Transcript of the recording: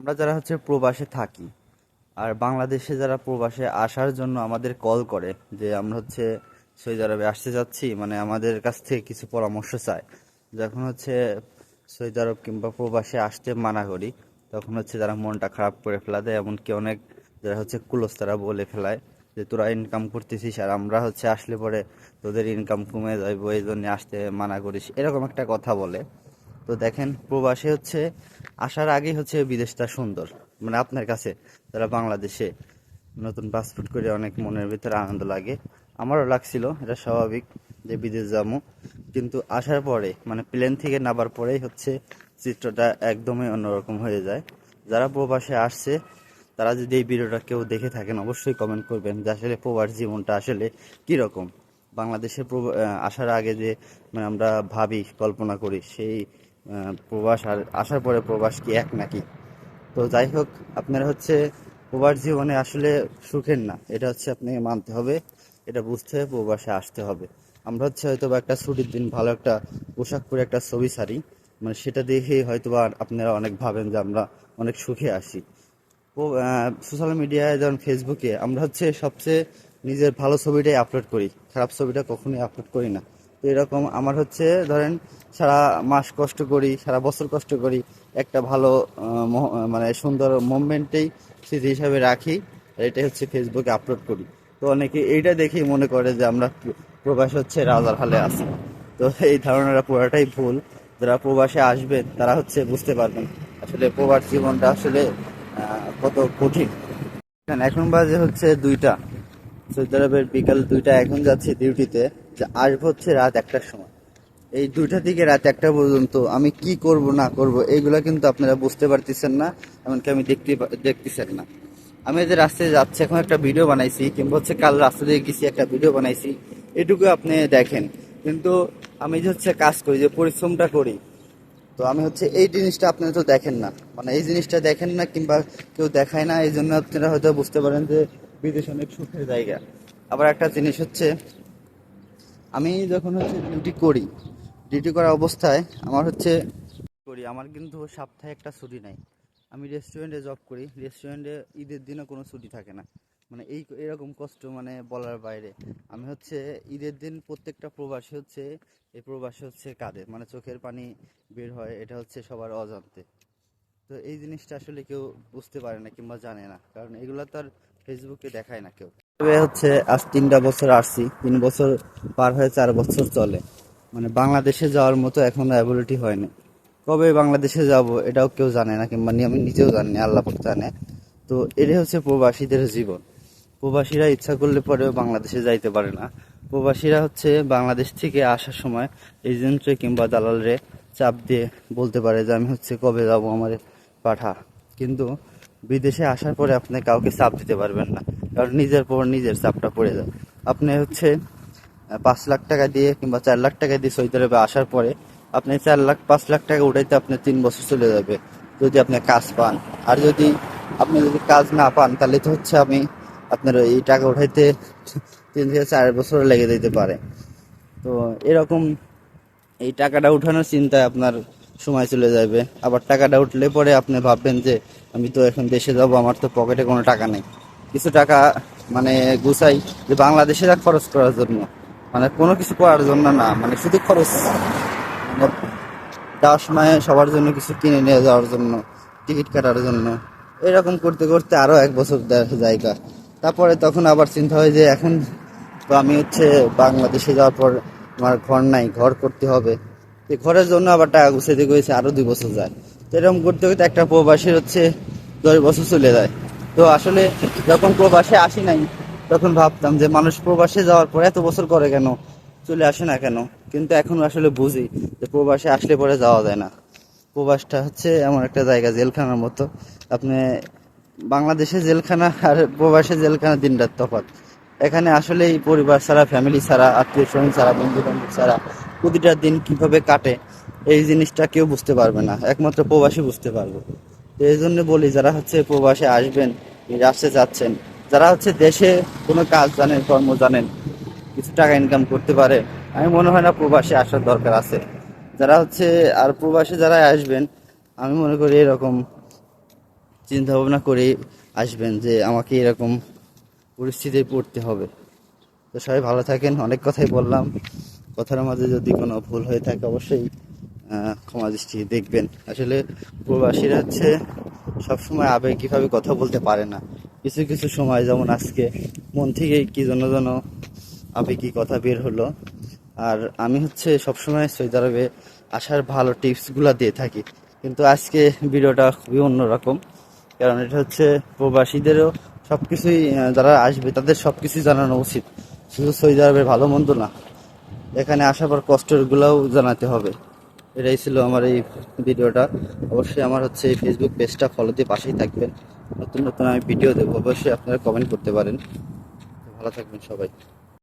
আমরা যারা হচ্ছে প্রবাসে থাকি, আর বাংলাদেশে যারা প্রবাসে আসার জন্য আমাদের কল করে যে আমরা হচ্ছে সৌদি আরবে আসতে যাচ্ছি মানে আমাদের কাছ থেকে কিছু পরামর্শ চায়। যখন হচ্ছে সৌদি আরব কিংবা প্রবাসে আসতে মানা করি, তখন হচ্ছে যারা মনটা খারাপ করে ফেলা দেয় এমনকি অনেক যারা হচ্ছে কুলস তারা বলে ফেলায় যে, তোরা ইনকাম করতেছিস আর আমরা হচ্ছে আসলে পরে তোদের ইনকাম কমে যাইব, এই জন্য আসতে মানা করিস। এরকম একটা কথা বলে। তো দেখেন, প্রবাসে হচ্ছে আসার আগেই হচ্ছে বিদেশটা সুন্দর। মানে আপনার কাছে, যারা বাংলাদেশে নতুন পাসপোর্ট করে অনেক মনের ভিতরে আনন্দ লাগে। আমারও লাগছিল, এটা স্বাভাবিক যে বিদেশ যাব। কিন্তু আসার পরে মানে প্লেন থেকে নামার পরেই হচ্ছে চিত্রটা একদমই অন্যরকম হয়ে যায়। যারা প্রবাসে আসছে, তারা যদি এই ভিডিওটা কেউ দেখে থাকেন, অবশ্যই কমেন্ট করবেন যে আসলে প্রবাস জীবনটা আসলে কীরকম। বাংলাদেশে আসার আগে যে মানে আমরা ভাবি, কল্পনা করি, সেই প্রবাস আর আসার পরে প্রবাস কি এক নাকি? তো যাই হোক, আপনারা হচ্ছে প্রবাস জীবনে আসলে সুখের না, এটা হচ্ছে আপনাকে মানতে হবে, এটা বুঝতে হবে, প্রবাসে আসতে হবে। আমরা হচ্ছে হয়তো বা একটা ছুটির দিন ভালো একটা পোশাক পরে একটা ছবি সারি মানে সেটা দেখেই হয়তো বা আপনারা অনেক ভাবেন যে আমরা অনেক সুখে আসি সোশ্যাল মিডিয়ায় যেমন ফেসবুকে আমরা হচ্ছে সবচেয়ে নিজের ভালো ছবিটাই আপলোড করি, খারাপ ছবিটা কখনোই আপলোড করি না। তো এরকম আমার হচ্ছে, ধরেন সারা মাস কষ্ট করি, সারা বছর কষ্ট করি, একটা ভালো মানে সুন্দর মুভমেন্টেই স্মৃতি হিসাবে রাখি, আর এটাই হচ্ছে ফেসবুকে আপলোড করি। তো অনেকে এইটা দেখেই মনে করে যে আমরা প্রবাস হচ্ছে রাজার হালে আছি। তো এই ধারণাটা পুরোটাই ভুল। যারা প্রবাসে আসবেন, তারা হচ্ছে বুঝতে পারবেন আসলে প্রবাস জীবনটা আসলে কত কঠিন। এখন- বাজে হচ্ছে দুইটা। সৌদি আরবের বিকাল দুইটা এখন যাচ্ছি ডিউটিতে আসব হচ্ছে রাত একটার সময়। এই দুইটা থেকে রাত একটা পর্যন্ত আমি কি করব, না করব, এইগুলা কিন্তু আপনারা বুঝতে পারতেছেন না, এমনকি আমি দেখতে দেখতেছেন না। আমি যে রাস্তায় যাচ্ছি, এখন একটা ভিডিও বানাইছি, কিংবা হচ্ছে কাল রাস্তা দিয়ে গেছি, একটা ভিডিও বানাইছি, এটুকু আপনি দেখেন। কিন্তু আমি যে হচ্ছে কাজ করি, যে পরিশ্রমটা করি, তো আমি হচ্ছে এই জিনিসটা আপনারা তো দেখেন না। মানে এই জিনিসটা দেখেন না, কিংবা কেউ দেখায় না এই জন্য আপনারা হয়তো বুঝতে পারেন যে বিদেশ অনেক সুখের জায়গা। আবার একটা জিনিস হচ্ছে আমি যখন হচ্ছে ডিউটি করি ডিউটি করা অবস্থায় আমার হচ্ছে করি, আমার কিন্তু সপ্তাহে একটা ছুটি নাই। আমি রেস্টুরেন্টে জব করি রেস্টুরেন্টে ঈদের দিনও কোনো ছুটি থাকে না। মানে এই এরকম কষ্ট মানে বলার বাইরে। আমি হচ্ছে ঈদের দিন প্রত্যেকটা প্রবাসী হচ্ছে, এই প্রবাসী হচ্ছে কাঁদে মানে চোখের পানি বের হয়, এটা হচ্ছে সবার অজান্তে। তো এই জিনিসটা আসলে কেউ বুঝতে পারে না কিংবা জানে না। কারণ এগুলো তো আর ফেসবুকে দেখায় না কেউ। তবে হচ্ছে আজ তিনটা বছর আসছি। তিন বছর পার হয়ে চার বছর চলে। মানে বাংলাদেশে যাওয়ার মতো এখনও অ্যাবিলিটি হয়নি। কবে বাংলাদেশে যাব এটাও কেউ জানে না, কিংবা আমি নিজেও জানি আল্লাহ জানে। তো এটাই হচ্ছে প্রবাসীদের জীবন। প্রবাসীরা ইচ্ছা করলে পরেও বাংলাদেশে যাইতে পারে না। প্রবাসীরা হচ্ছে বাংলাদেশ থেকে আসার সময় এজেন্টরে কিংবা দালালরে চাপ দিয়ে বলতে পারে যে, আমি হচ্ছে কবে যাব আমার পাঠা? কিন্তু বিদেশে আসার পরে আপনি কাউকে চাপ দিতে পারবেন না। কারণ নিজের পর নিজের চাপটা পড়ে যায়। আপনি হচ্ছে পাঁচ লাখ টাকা দিয়ে কিংবা চার লাখ টাকা দিয়ে সৌদি আরবে আসার পরে আপনি চার লাখ, পাঁচ লাখ টাকা উঠাইতে আপনার তিন বছর চলে যাবে, যদি আপনি কাজ পান। আর যদি আপনি যদি কাজ না পান, তাহলে তো হচ্ছে আমি আপনার এই টাকা উঠাইতে তিন থেকে চার বছর লেগে যেতে পারে। তো এরকম এই টাকাটা উঠানোর চিন্তায় আপনার সময় চলে যাবে। আবার টাকাটা উঠলে পরে আপনি ভাববেন যে, আমি তো এখন দেশে যাব, আমার তো পকেটে কোনো টাকা নেই। কিছু টাকা মানে গুছাই যে বাংলাদেশে যা খরচ করার জন্য। মানে কোনো কিছু করার জন্য না মানে শুধু খরচ। যাওয়ার সময় সবার জন্য কিছু কিনে নিয়ে যাওয়ার জন্য, টিকিট কাটার জন্য। এরকম করতে করতে আরও এক বছর জায়গা। তারপরে তখন আবার চিন্তা হয় যে, এখন তো আমি হচ্ছে বাংলাদেশে যাওয়ার পর আমার ঘর নাই, ঘর করতে হবে। এই ঘরের জন্য আবার টাকা গুছাইতে গেছে আরও দুই বছর যায়। তো এরকম করতে করতে একটা প্রবাসীর হচ্ছে দশ বছর চলে যায়। তো আসলে যখন প্রবাসে আসি নাই, তখন ভাবতাম যে মানুষ প্রবাসে যাওয়ার পর এত বছর করে কেন? চলে আসে না কেন? কিন্তু এখন আসলে বুঝি যে প্রবাসে আসলে পরে যাওয়া যায় না। প্রবাসটা হচ্ছে এমন একটা জায়গা, জেলখানার মতো। আপনি বাংলাদেশে জেলখানা আর প্রবাসে জেলখানা দিন রাত তফাৎ। এখানে আসলে এই পরিবার ছাড়া ফ্যামিলি ছাড়া, আত্মীয় স্বজন ছাড়া বন্ধু বান্ধব ছাড়া প্রতিটা দিন কীভাবে কাটে, এই জিনিসটা কেউ বুঝতে পারবে না। একমাত্র প্রবাসী বুঝতে পারবে। তো এই জন্য বলি, যারা হচ্ছে প্রবাসে আসবেন আসতে যাচ্ছেন, যারা হচ্ছে দেশে কোনো কাজ জানেন, কর্ম জানেন, কিছু টাকা ইনকাম করতে পারে, আমি মনে হয় না প্রবাসে আসার দরকার আছে। যারা হচ্ছে, আর প্রবাসে যারা আসবেন, আমি মনে করি এরকম চিন্তা ভাবনা করে আসবেন যে আমাকে এরকম পরিস্থিতিতে পড়তে হবে। তো সবাই ভালো থাকেন, অনেক কথাই বললাম। কথার মাঝে যদি কোনো ভুল হয়ে থাকে, অবশ্যই ক্ষমা দৃষ্টি দেখবেন। আসলে প্রবাসীরা হচ্ছে সবসময় আবেগিকভাবে কথা বলতে পারে না। কিছু কিছু সময় যেমন আজকে, মন থেকে কি জন্য যেন আবেগী কথা বের হলো। আর আমি হচ্ছে সবসময় সৌদি আরবে আসার ভালো টিপসগুলো দিয়ে থাকি। কিন্তু আজকে ভিডিওটা খুবই অন্যরকম। কারণ এটা হচ্ছে প্রবাসীদেরও সব কিছুই যারা আসবে তাদের সব কিছুই জানানো উচিত। শুধু সৌদি আরবের ভালো মন্দ না, এখানে আসার পর কষ্টের গুলাও জানাতে হবে। এটাই ছিল আমার এই ভিডিওটা। অবশ্যই আমার হচ্ছে এই ফেসবুক পেজটা ফলো দিয়ে পাশেই থাকবেন। নতুন নতুন আমি ভিডিও দেবো, অবশ্যই আপনারা কমেন্ট করতে পারেন। ভালো থাকবেন সবাই।